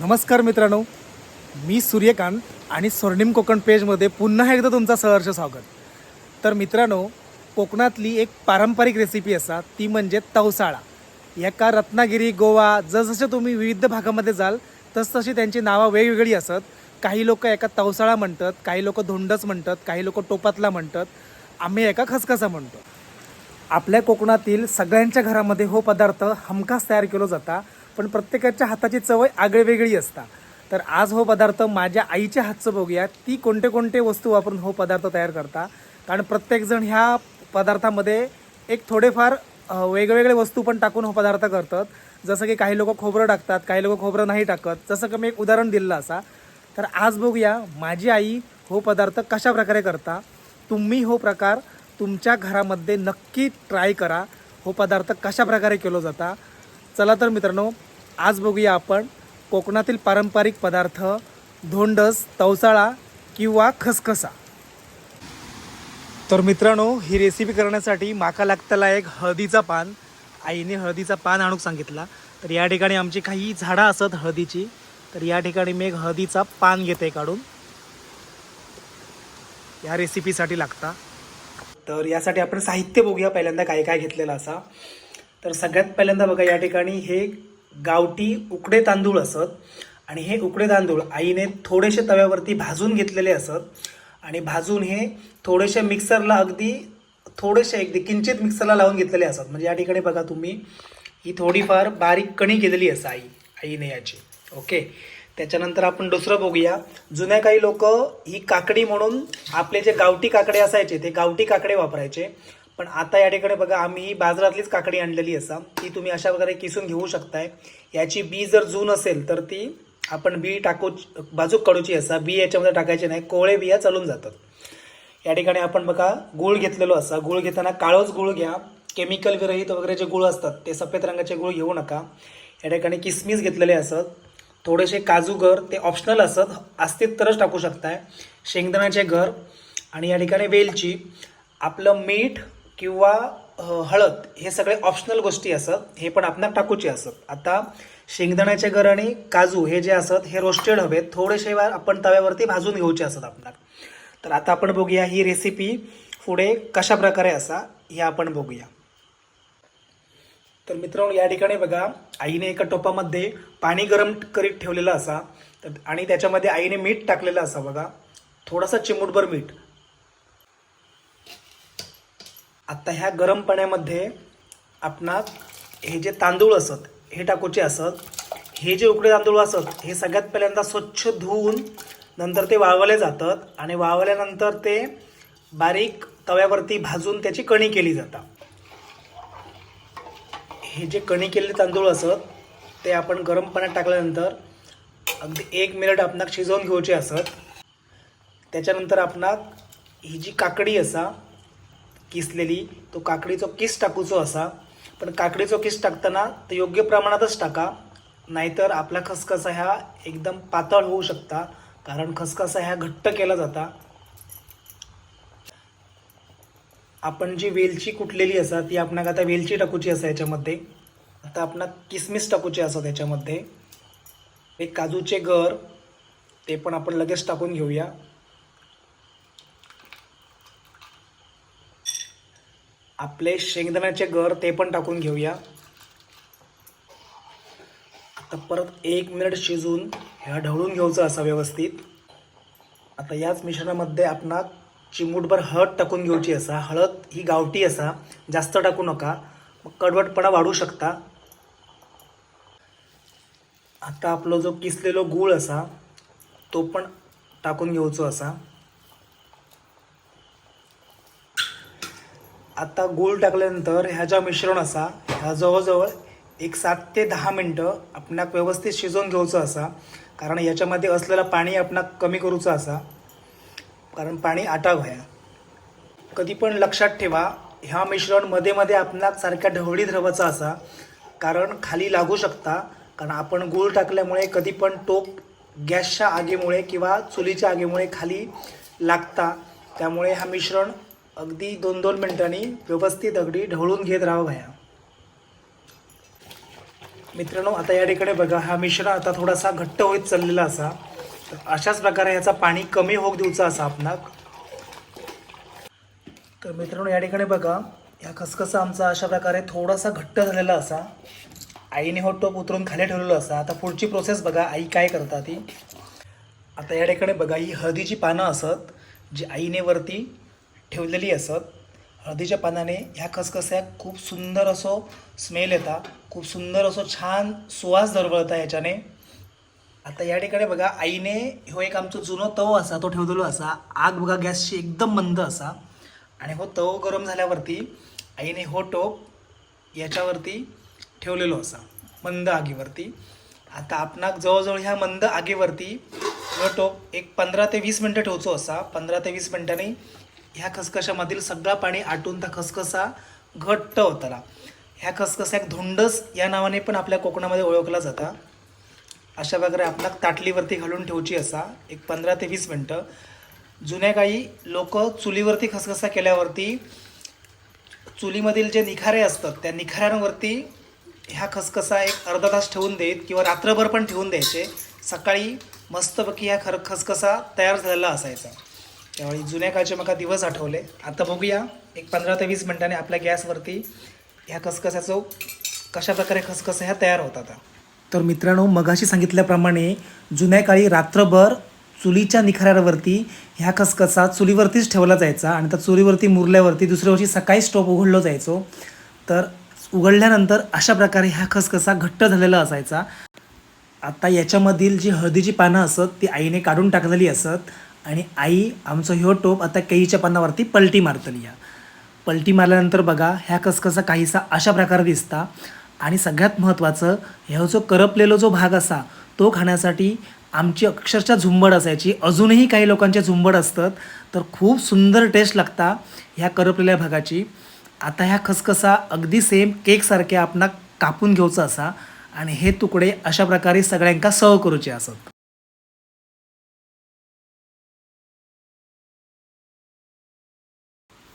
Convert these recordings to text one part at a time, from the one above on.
नमस्कार मित्रांनो मी सूर्यकांत आणि स्वर्णिम कोकण पेजमध्ये पुन्हा एकदा तुमचा सहर्ष स्वागत. तर मित्रांनो कोकणातली एक पारंपरिक रेसिपी असा ती म्हणजे तवसाळा. एका रत्नागिरी गोवा जसजसे तुम्ही विविध भागामध्ये जाल तसतशी त्यांची नावं वेगवेगळी असत. काही लोक एका तवसाळा म्हणतात काही लोक धोंडच म्हणतात काही लोक टोपातला म्हणतात. आम्ही एका खसखसा म्हणतो. आपल्या कोकणातील सगळ्यांच्या घरामध्ये हो पदार्थ हमखास तयार केला जाता. पण प्रत्येकाच्या हाताची चवय आगळीवेगळी असता. तर आज हो पदार्थ माझ्या आईच्या हातचं बघूया. ती कोणते कोणते वस्तू वापरून हो पदार्थ तयार करता? कारण प्रत्येकजण ह्या पदार्थामध्ये एक थोडेफार वेगवेगळे वस्तू पण टाकून हो पदार्थ करतात. जसं की काही लोक खोबरं टाकतात काही लोक खोबरं नाही टाकत. जसं की मी एक उदाहरण दिलं असा. तर आज बघूया माझी आई हो पदार्थ कशा प्रकारे करता? तुम्ही हो प्रकार तुमच्या घरामध्ये नक्की ट्राय करा. हो पदार्थ कशा प्रकारे केलो जाता? चला तर मित्रांनो आज बघूया आपण कोकणातील पारंपरिक पदार्थ धोंडस तवसाळा किंवा खसखसा. तर मित्रांनो ही रेसिपी करण्यासाठी माका लागताला एक हळदीचा पान. आईने हळदीचा पान आणूक सांगितला. तर या ठिकाणी आमची काही झाडं असत हळदीची. तर या ठिकाणी मी एक हळदीचा पान घेते काढून. या रेसिपीसाठी लागता. तर यासाठी आपण साहित्य बघूया पहिल्यांदा काय काय घेतलेलं असा. तर सगळ्यात पहिल्यांदा बघा या ठिकाणी हे गावठी उकडे तांदूळ असत आणि हे उकडे तांदूळ आईने थोडेसे तव्यावरती भाजून घेतलेले असत आणि भाजून हे थोडेसे मिक्सरला अगदी थोडेसे अगदी किंचित मिक्सरला लावून घेतलेले असतात म्हणजे या ठिकाणी बघा तुम्ही ही थोडीफार बारीक कणी केलेली असं आई आईने याची. ओके? त्याच्यानंतर आपण दुसरं बघूया. जुन्या काही लोक ही काकडी म्हणून आपले जे गावठी काकडे असायचे ते गावठी काकडे वापरायचे. पण आता या ठिकाणी बघा आम्ही ही बाजारातलीच काकडी आणलेली असा ती तुम्ही अशा प्रकारे किसून घेऊ शकताय. याची बी जर जून असेल तर ती आपण बी टाकू बाजूक काढूची असा बी याच्यामध्ये टाकायचे नाही. कोवळे बिया चालून जातात. या ठिकाणी आपण बघा गुळ घेतलेलो असा गुळ घेताना काळोच गुळ घ्या. केमिकल विरहित वगैरे जे गुळ असतात ते सफेद रंगाचे गुळ घेऊ नका. या ठिकाणी किसमिस घेतलेले असत थोडेसे काजूगर ते ऑप्शनल असत. असतील तरच टाकू शकताय. शेंगदाण्याचे घर आणि या ठिकाणी वेलची. आपलं मीठ किंवा हळद हे सगळे ऑप्शनल गोष्टी असत हे पण आपणाक टाकूचे असत. आता शेंगदाण्याचे घर आणि काजू हे जे असत हे रोस्टेड हवेत थोडेसे वेळ आपण तव्यावरती भाजून घेऊचे असत आपणाक तर आता आपण बघूया ही रेसिपी पुढे कशा प्रकारे असा हे आपण बघूया. तर मित्रांनो या ठिकाणी बघा आईने एका टोपामध्ये पाणी गरम करीत ठेवलेलं असा. तर आणि त्याच्यामध्ये आईने मीठ टाकलेलं असा बघा. थोडासा चिमूटभर मीठ. आता ह्या गरम पाण्यामध्ये आपणाक हे जे तांदूळ असत हे टाकूचे असत हे जे उकडे तांदूळ असत हे सगळ्यात पहिल्यांदा स्वच्छ धुवून नंतर ते वाळवले जातात आणि वाळवल्यानंतर ते बारीक तव्यावरती भाजून त्याची कणी केली जातात. हे जे कणी केलेले तांदूळ असत ते आपण गरम पाण्यात टाकल्यानंतर अगदी एक मिनिट आपणाक शिजवून घेऊचे असत. त्याच्यानंतर आपणाक ही जी काकडी असा किसलेली तो काकडीचो किस टाकूचो असा. पण काकडीचो किस टाकताना ते योग्य प्रमाणातच टाका नाहीतर आपला खसखसा ह्या एकदम पातळ होऊ शकता कारण खसखसा ह्या घट्ट केला जाता. आपण जी वेलची कुटलेली असा ती आपणाक आता वेलची टाकूची असा याच्यामध्ये. आता आपण किसमिस टाकूची असा त्याच्यामध्ये. एक काजूचे गर ते पण आपण लगेच टाकून घेऊया. आपले शेंगदाण्याचे गर ते पण टाकून घेऊया. आता परत एक मिनिट शिजून ह्या ढवळून घ्यायचं असा व्यवस्थित. आता याच मिश्रणामध्ये आपणाक चिमूटभर हळद टाकून घ्यायची असा. हळद ही गावठी असा. जास्त टाकू नका. मग कडवटपणा वाढू शकता. आता आपलो जो किसलेलो गूळ असा तो पण टाकून घेऊचो असा. आता गूळ टाकल्यानंतर ह्याचा मिश्रण असा ह्या जवळजवळ एक सात ते दहा मिनटं आपणाक व्यवस्थित शिजवून घेऊचं असा. कारण याच्यामध्ये असलेलं पाणी आपणाक कमी करूचं असा. कारण पाणी आटाव व्हाया कधी पण लक्षात ठेवा ह्या मिश्रणमध्ये मध्ये आपणाक सारख्या ढवळीत रवाचा असा. कारण खाली लागू शकता. कारण आपण गूळ टाकल्यामुळे कधी पण टोप गॅसच्या आगीमुळे किंवा चुलीच्या आगीमुळे खाली लागता. त्यामुळे हा मिश्रण अगदी दोन दोन मिनिटांनी व्यवस्थित अगदी ढवळून घेत राहावं भया. मित्रांनो आता या ठिकाणी बघा हा मिश्र आता थोडासा घट्ट होत चाललेला असा. तर अशाच प्रकारे याचा पाणी कमी होऊ देऊचा असा आपणाक. तर मित्रांनो या ठिकाणी बघा या खसखसा आमचा अशा प्रकारे थोडासा घट्ट झालेला असा. आईने हो टोप उतरून खाली ठेवलेला असा. आता पुढची प्रोसेस बघा आई काय करता ती आता या ठिकाणी बघा ही हळदीची पानं असत जी आईने वरती ठेवलेली असत. हळदीच्या पानाने ह्या खसखस्या खूप सुंदर असो स्मेल येता. खूप सुंदर असो छान सुवास दरवळता ह्याच्याने आता या ठिकाणी बघा आईने ह्यो एक आमचो जुनो तव असा तो ठेवलेलो असा. आग बघा गॅसची एकदम मंद असा. आणि हो तव गरम झाल्यावरती आईने हो टोप याच्यावरती ठेवलेलो असा मंद आगीवरती. आता आपणाक जवळजवळ ह्या मंद आगीवरती हो टोप एक पंधरा ते वीस मिनटं ठेवचो असा. पंधरा ते वीस मिनटांनी ह्या खसखशामधील सगळा पाणी आटून त्या खसखसा घट्ट होताला. ह्या खसखस्याक धुंडस या नावाने पण आपल्या कोकणामध्ये ओळखला जाता. अशा प्रकारे आपला ताटलीवरती घालून ठेवची असा एक पंधरा ते वीस मिनटं. जुन्या काळी लोक चुलीवरती खसखसा केल्यावरती चुलीमधील जे निखारे असतात त्या निखाऱ्यांवरती ह्या खसखसा एक अर्धा तास ठेवून देत किंवा रात्रभर पण ठेवून द्यायचे. सकाळी मस्तपैकी ह्या खर खसखसा तयार झालेला असायचा. त्यावेळी जुन्या काळचे मला दिवस आठवले. आता बघूया एक पंधरा ते वीस मिनिटांनी आपल्या गॅसवरती ह्या खसखसाचं कशा प्रकारे खसखस ह्या तयार होतात तर मित्रांनो मगाशी सांगितल्याप्रमाणे जुन्या काळी रात्रभर चुलीच्या निखाऱ्यावरती ह्या खसखसा चुलीवरतीच ठेवला जायचा आणि त्या चुलीवरती मुरल्यावरती दुसऱ्या वर्षी सकाळी स्टोप उघडलो जायचो. तर उघडल्यानंतर अशा प्रकारे ह्या खसखसा घट्ट झालेला असायचा. आता याच्यामधील जी हळदीची पानं असत ती आईने काढून टाकलेली असत. आणि आई आमचं ह्यो टोप आता केळीच्या पानावरती पलटी मारतली या. पलटी मारल्यानंतर बघा ह्या खसखसा काहीसा अशा प्रकारे दिसता. आणि सगळ्यात महत्त्वाचं ह्या जो करपलेलो जो भाग असा तो खाण्यासाठी आमची अक्षरशः झुंबड असायची. अजूनही काही लोकांचे झुंबड असतात. तर खूप सुंदर टेस्ट लागता ह्या करपलेल्या भागाची. आता ह्या खसखसा अगदी सेम केकसारख्या आपणाक कापून घेवचा असा. आणि हे तुकडे अशा प्रकारे सगळ्यांका सर्व करूचे असत.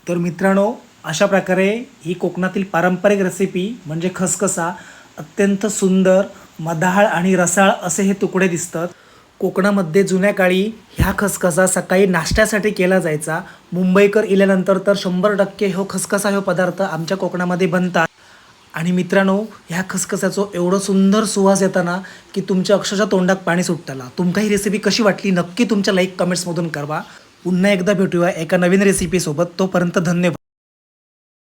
तर मित्रांनो अशा प्रकारे ही कोकणातील पारंपरिक रेसिपी म्हणजे खसखसा अत्यंत सुंदर मधाळ आणि रसाळ असे हे तुकडे दिसतात. कोकणामध्ये जुन्या काळी ह्या खसखसा सकाळी नाश्त्यासाठी केला जायचा. मुंबईकर इल्यानंतर तर शंभर टक्के हो खसखसा हो पदार्थ आमच्या कोकणामध्ये बनतात. आणि मित्रांनो ह्या खसखसाचो एवढं सुंदर सुवास येताना की तुमच्या अक्षरशः तोंडात पाणी सुटताला. तुमका ही रेसिपी कशी वाटली नक्की तुमच्या लाईक कमेंट्समधून करवा पुन्हा एकदा भेटूया एका नवीन रेसिपीसोबत तोपर्यंत धन्यवाद.